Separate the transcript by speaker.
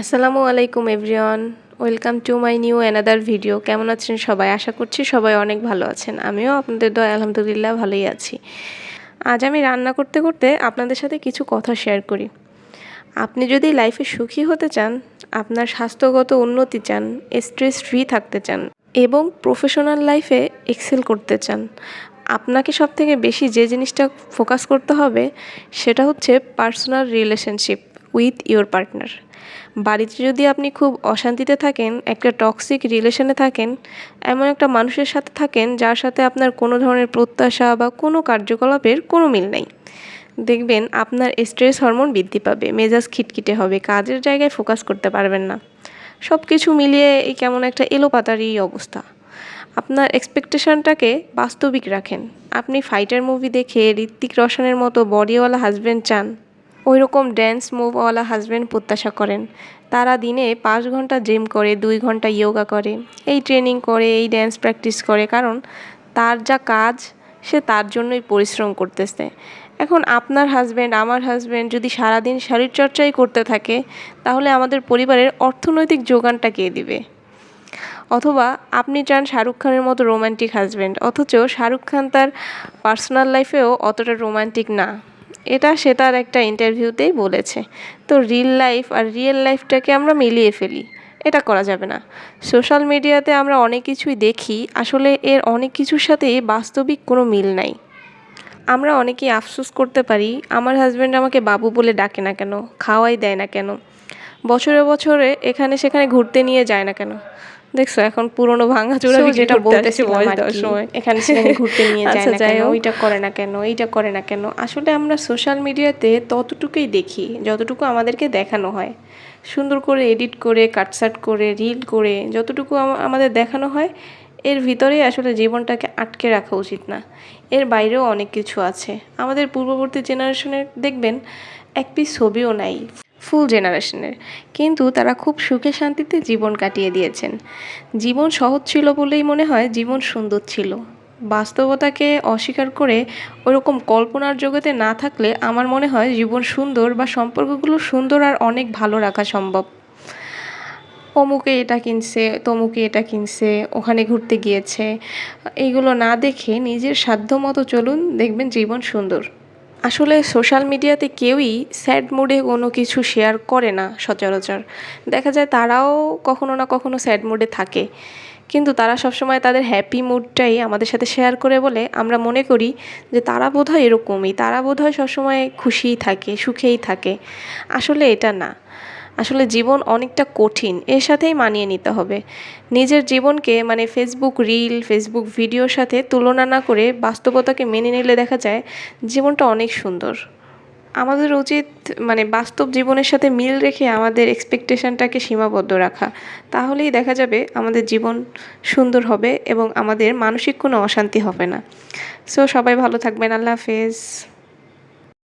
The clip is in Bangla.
Speaker 1: আসসালামু আলাইকুম, everyone. Welcome to my new another video. কেমন আছেন সবাই? আশা করছি সবাই অনেক ভালো আছেন। আমিও আপনাদের দয় আলহামদুলিল্লাহ ভালোই আছি। আজ আমি রান্না করতে করতে আপনাদের সাথে কিছু কথা শেয়ার করি। আপনি যদি লাইফে সুখী হতে চান, আপনার স্বাস্থ্যগত উন্নতি চান স্ট্রেস ফ্রি থাকতে চান, এবং প্রফেশনাল লাইফে এক্সেল করতে চান, আপনাকে সব থেকে বেশি যে জিনিসটা ফোকাস করতে হবে, সেটা হচ্ছে personal relationship with your partner. বাড়িতে যদি আপনি খুব অশান্তিতে থাকেন, একটা টক্সিক রিলেশনে থাকেন, এমন একটা মানুষের সাথে থাকেন, যার সাথে আপনার কোনো ধরনের প্রত্যাশা বা কোনো কার্যকলাপের কোনো মিল নেই। দেখবেন আপনার স্ট্রেস হরমোন বৃদ্ধি পাবে, মেজাজ খিটখিটে হবে, কাজের জায়গায় ফোকাস করতে পারবেন না। সব কিছু মিলিয়ে এই কেমন একটা এলোপাতারই অবস্থা। আপনার এক্সপেকটেশনটাকে বাস্তবিক রাখেন। আপনি ফাইটার মুভি দেখে ঋত্বিক রোশনের মতো বডিওয়ালা হাজব্যান্ড চান ওই রকম ড্যান্স মুভওয়ালা হাজব্যান্ড প্রত্যাশা করেন। তারা দিনে পাঁচ ঘণ্টা জিম করে, দুই ঘণ্টা ইয়োগা করে। এই ট্রেনিং করে, এই ড্যান্স প্র্যাকটিস করে, কারণ তার যা কাজ, সে তার জন্যই পরিশ্রম করতেছে। এখন আপনার হাজব্যান্ড আমার হাজব্যান্ড যদি সারাদিন শরীরচর্চাই করতে থাকে, তাহলে আমাদের পরিবারের অর্থনৈতিক যোগানটা কে দিবে? অথবা আপনি চান শাহরুখ খানের মতো রোম্যান্টিক হাজব্যান্ড অথচ শাহরুখ খান তার পার্সোনাল লাইফেও অতটা রোম্যান্টিক না। এটা সে তার একটা ইন্টারভিউতেই বলেছে। তো রিল লাইফ আর রিয়েল লাইফটাকে আমরা মিলিয়ে ফেলি, এটা করা যাবে না। সোশ্যাল মিডিয়াতে আমরা অনেক কিছুই দেখি, আসলে এর অনেক কিছুর সাথেই বাস্তবিক কোনো মিল নাই। আমরা অনেকেই আফসোস করতে পারি, আমার হাজব্যান্ড আমাকে বাবু বলে ডাকে না কেন, খাওয়াই দেয় না কেন, বছরে বছরে এখানে সেখানে ঘুরতে নিয়ে যায় না কেন। দেখছ এখন পুরনো ভাঙা ভাঙাচোরা যেটা বলতেছি ভয়েস দেওয়ার সময় এখানে সেখানে ঘুরতে নিয়ে যায় না কেন ওইটা করে না কেন এইটা করে না কেন। আসলে আমরা সোশ্যাল মিডিয়াতে ততটুকুই দেখি যতটুকু আমাদেরকে দেখানো হয়। সুন্দর করে এডিট করে কাটসাট করে রিল করে যতটুকু আমাদের দেখানো হয় এর ভিতরেই আসলে জীবনটাকে আটকে রাখা উচিত না। এর বাইরেও অনেক কিছু আছে। আমাদের পূর্ববর্তী জেনারেশনের দেখবেন এক পিস ছবিও নাই। ফুল জেনারেশনের। কিন্তু তারা খুব সুখে শান্তিতে জীবন কাটিয়ে দিয়েছেন। জীবন সহজ ছিল বলেই মনে হয় জীবন সুন্দর ছিল। বাস্তবতাকে অস্বীকার করে ওরকম কল্পনার জগতে না থাকলে আমার মনে হয় জীবন সুন্দর বা সম্পর্কগুলো সুন্দর আর অনেক ভালো রাখা সম্ভব। অমুকে এটা কিনছে, তমুকে এটা কিনছে, ওখানে ঘুরতে গিয়েছে। এইগুলো না দেখে নিজের সাধ্য মতো চলুন দেখবেন জীবন সুন্দর। আসলে সোশ্যাল মিডিয়াতে কেউই স্যাড মুডে কোনো কিছু শেয়ার করে না সচরাচর। দেখা যায় তারাও কখনো না কখনো স্যাড মুডে থাকে। কিন্তু তারা সবসময় তাদের হ্যাপি মুডটাই আমাদের সাথে শেয়ার করে বলে। আমরা মনে করি যে তারা বোধ হয় এরকমই, তারা বোধহয় সবসময় খুশিই থাকে, সুখেই থাকে। আসলে এটা না। আসলে জীবন অনেকটা কঠিন, এর সাথেই মানিয়ে নিতে হবে। নিজের জীবনকে মানে ফেসবুক রিল ফেসবুক ভিডিওর সাথে তুলনা না করে বাস্তবতাকে মেনে নিলে দেখা যায় জীবনটা অনেক সুন্দর। আমাদের উচিত মানে বাস্তব জীবনের সাথে মিল রেখে আমাদের এক্সপেকটেশনটাকে সীমাবদ্ধ রাখা। তাহলেই দেখা যাবে আমাদের জীবন সুন্দর হবে এবং আমাদের মানসিক কোনো অশান্তি হবে না। সো সবাই ভালো থাকবেন। আল্লাহ হাফেজ।